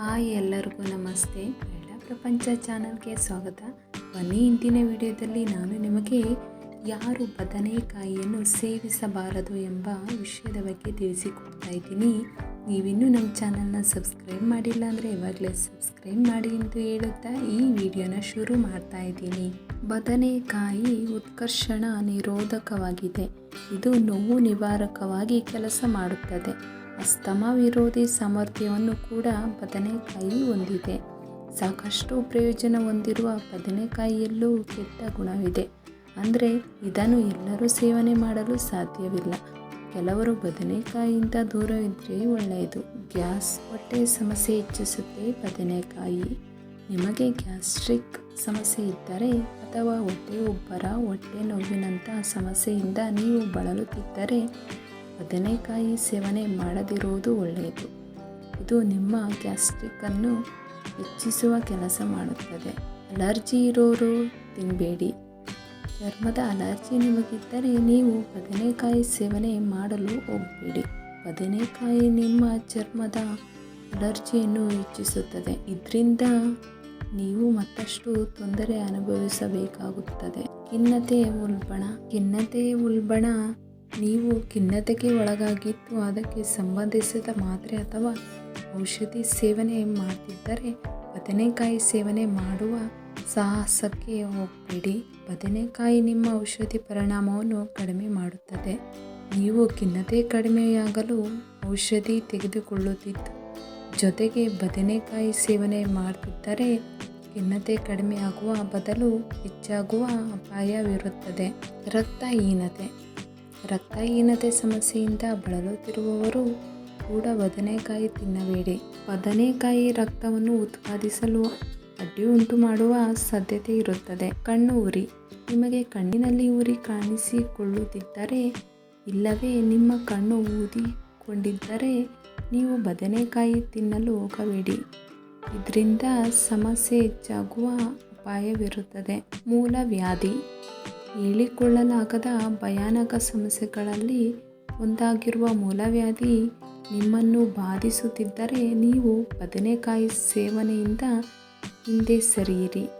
Hi ಎಲ್ಲರಿಗೂ ನಮಸ್ತೆ. ಮಹಿಳಾ ಪ್ರಪಂಚ ಚಾನಲ್ಗೆ ಸ್ವಾಗತ. ಬನ್ನಿ ಇಂದಿನ ವಿಡಿಯೋದಲ್ಲಿ ನಾನು ನಿಮಗೆ ಯಾರು ಬದನೆಕಾಯಿಯನ್ನು ಸೇವಿಸಬಾರದು ಎಂಬ ವಿಷಯದ ಬಗ್ಗೆ ತಿಳಿಸಿಕೊಡ್ತಾ ಇದ್ದೀನಿ. ನೀವಿನ್ನೂ ನಮ್ಮ ಚಾನಲ್ನ ಸಬ್ಸ್ಕ್ರೈಬ್ ಮಾಡಿಲ್ಲ ಅಂದರೆ ಇವಾಗಲೇ ಸಬ್ಸ್ಕ್ರೈಬ್ ಮಾಡಿ ಎಂದು ಹೇಳುತ್ತಾ ಈ ವಿಡಿಯೋನ ಶುರು ಮಾಡ್ತಾ ಇದ್ದೀನಿ. ಬದನೆಕಾಯಿ ಉತ್ಕರ್ಷಣ ನಿರೋಧಕವಾಗಿದೆ. ಇದು ನೋವು ನಿವಾರಕವಾಗಿ ಕೆಲಸ ಮಾಡುತ್ತದೆ. ಅಸ್ತಮ ವಿರೋಧಿ ಸಾಮರ್ಥ್ಯವನ್ನು ಕೂಡ ಬದನೆಕಾಯಿ ಹೊಂದಿದೆ. ಸಾಕಷ್ಟು ಪ್ರಯೋಜನ ಹೊಂದಿರುವ ಬದನೆಕಾಯಿಯಲ್ಲೂ ಕೆಟ್ಟ ಗುಣವಿದೆ. ಅಂದರೆ ಇದನ್ನು ಎಲ್ಲರೂ ಸೇವನೆ ಮಾಡಲು ಸಾಧ್ಯವಿಲ್ಲ. ಕೆಲವರು ಬದನೆಕಾಯಿಯಿಂದ ದೂರವಿದ್ದರೆ ಒಳ್ಳೆಯದು. ಗ್ಯಾಸ್ ಹೊಟ್ಟೆ ಸಮಸ್ಯೆ ಹೆಚ್ಚಿಸುತ್ತೆ ಬದನೆಕಾಯಿ. ನಿಮಗೆ ಗ್ಯಾಸ್ಟ್ರಿಕ್ ಸಮಸ್ಯೆ ಇದ್ದರೆ ಅಥವಾ ಹೊಟ್ಟೆ ಉಬ್ಬರ ಹೊಟ್ಟೆ ನೋವಿನಂಥ ಸಮಸ್ಯೆಯಿಂದ ನೀವು ಬಳಲುತ್ತಿದ್ದರೆ ಬದನೆಕಾಯಿ ಸೇವನೆ ಮಾಡದಿರುವುದು ಒಳ್ಳೆಯದು. ಇದು ನಿಮ್ಮ ಗ್ಯಾಸ್ಟ್ರಿಕ್ಕನ್ನು ಹೆಚ್ಚಿಸುವ ಕೆಲಸ ಮಾಡುತ್ತದೆ. ಅಲರ್ಜಿ ಇರೋರು ತಿನ್ನಬೇಡಿ ಚರ್ಮದ ಅಲರ್ಜಿ ನಿಮಗಿದ್ದರೆ ನೀವು ಬದನೆಕಾಯಿ ಸೇವನೆ ಮಾಡಲು ಹೋಗಬೇಡಿ. ಬದನೆಕಾಯಿ ನಿಮ್ಮ ಚರ್ಮದ ಅಲರ್ಜಿಯನ್ನು ಹೆಚ್ಚಿಸುತ್ತದೆ. ಇದರಿಂದ ನೀವು ಮತ್ತಷ್ಟು ತೊಂದರೆ ಅನುಭವಿಸಬೇಕಾಗುತ್ತದೆ. ಖಿನ್ನತೆ ಉಲ್ಬಣ ಖಿನ್ನತೆ ಉಲ್ಬಣ ನೀವು ಖಿನ್ನತೆಗೆ ಒಳಗಾಗಿದ್ದು ಅದಕ್ಕೆ ಸಂಬಂಧಿಸಿದ ಮಾತ್ರೆ ಅಥವಾ ಔಷಧಿ ಸೇವನೆ ಮಾಡ್ತಿದ್ದರೆ ಬದನೆಕಾಯಿ ಸೇವನೆ ಮಾಡುವ ಸಾಹಸಕ್ಕೆ ಹೋಗಬೇಡಿ ಬದನೆಕಾಯಿ ನಿಮ್ಮ ಔಷಧಿ ಪರಿಣಾಮವನ್ನು ಕಡಿಮೆ ಮಾಡುತ್ತದೆ. ನೀವು ಖಿನ್ನತೆ ಕಡಿಮೆಯಾಗಲು ಔಷಧಿ ತೆಗೆದುಕೊಳ್ಳುತ್ತಿದ್ದು, ಜೊತೆಗೆ ಬದನೆಕಾಯಿ ಸೇವನೆ ಮಾಡುತ್ತಿದ್ದರೆ ಖಿನ್ನತೆ ಕಡಿಮೆಯಾಗುವ ಬದಲು ಹೆಚ್ಚಾಗುವ ಅಪಾಯವಿರುತ್ತದೆ. ರಕ್ತಹೀನತೆ ರಕ್ತಹೀನತೆ ಸಮಸ್ಯೆಯಿಂದ ಬಳಲುತ್ತಿರುವವರು ಕೂಡ ಬದನೆಕಾಯಿ ತಿನ್ನಬೇಡಿ. ಬದನೆಕಾಯಿ ರಕ್ತವನ್ನು ಉತ್ಪಾದಿಸಲು ಅಡ್ಡಿ ಉಂಟು ಮಾಡುವ ಸಾಧ್ಯತೆ ಇರುತ್ತದೆ. ಕಣ್ಣು ಉರಿ. ನಿಮಗೆ ಕಣ್ಣಿನಲ್ಲಿ ಉರಿ ಕಾಣಿಸಿಕೊಳ್ಳುತ್ತಿದ್ದರೆ, ಇಲ್ಲವೇ ನಿಮ್ಮ ಕಣ್ಣು ಊದಿಕೊಂಡಿದ್ದರೆ ನೀವು ಬದನೆಕಾಯಿ ತಿನ್ನಲು ಹೋಗಬೇಡಿ. ಇದರಿಂದ ಸಮಸ್ಯೆ ಹೆಚ್ಚಾಗುವ ಅಪಾಯವಿರುತ್ತದೆ ಮೂಲ ವ್ಯಾಧಿ. ಹೇಳಿಕೊಳ್ಳಲಾಗದ ಭಯಾನಕ ಸಮಸ್ಯೆಗಳಲ್ಲಿ ಒಂದಾಗಿರುವ ಮೂಲವ್ಯಾಧಿ ನಿಮ್ಮನ್ನು ಬಾಧಿಸುತ್ತಿದ್ದರೆ ನೀವು ಬದನೆಕಾಯಿ ಸೇವನೆಯಿಂದ ಹಿಂದೆ ಸರಿಯಿರಿ.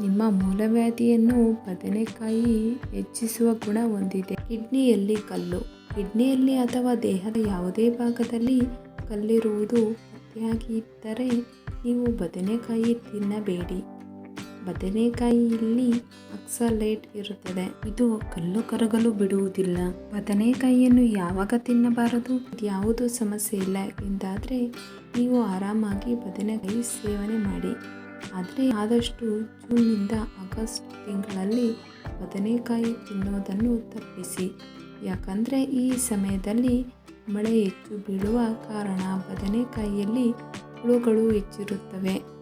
ನಿಮ್ಮ ಮೂಲವ್ಯಾಧಿಯನ್ನು ಬದನೆಕಾಯಿ ಹೆಚ್ಚಿಸುವ ಗುಣ ಹೊಂದಿದೆ. ಕಿಡ್ನಿಯಲ್ಲಿ ಕಲ್ಲು. ಕಿಡ್ನಿಯಲ್ಲಿ ಅಥವಾ ದೇಹದ ಯಾವುದೇ ಭಾಗದಲ್ಲಿ ಕಲ್ಲಿರುವುದು ಪತ್ತೆಯಾಗಿದ್ದರೆ ನೀವು ಬದನೆಕಾಯಿ ತಿನ್ನಬೇಡಿ. ಬದನೆಕಾಯಿಯಲ್ಲಿ ಅಕ್ಸಲೇಟ್ ಇರುತ್ತದೆ. ಇದು ಕಲ್ಲು ಕರಗಲು ಬಿಡುವುದಿಲ್ಲ. ಬದನೆಕಾಯಿಯನ್ನು ಯಾವಾಗ ತಿನ್ನಬಾರದು? ಯಾವುದು ಸಮಸ್ಯೆ ಇಲ್ಲ ಎಂದಾದರೆ ನೀವು ಆರಾಮಾಗಿ ಬದನೆಕಾಯಿ ಸೇವನೆ ಮಾಡಿ. ಆದರೆ ಆದಷ್ಟು ಜೂನ್ನಿಂದ ಆಗಸ್ಟ್ ತಿಂಗಳಲ್ಲಿ ಬದನೆಕಾಯಿ ತಿನ್ನೋದನ್ನು ತಪ್ಪಿಸಿ. ಯಾಕಂದರೆ ಈ ಸಮಯದಲ್ಲಿ ಮಳೆ ಹೆಚ್ಚು ಬೀಳುವ ಕಾರಣ ಬದನೆಕಾಯಿಯಲ್ಲಿ ಹುಳುಗಳು ಹೆಚ್ಚಿರುತ್ತವೆ.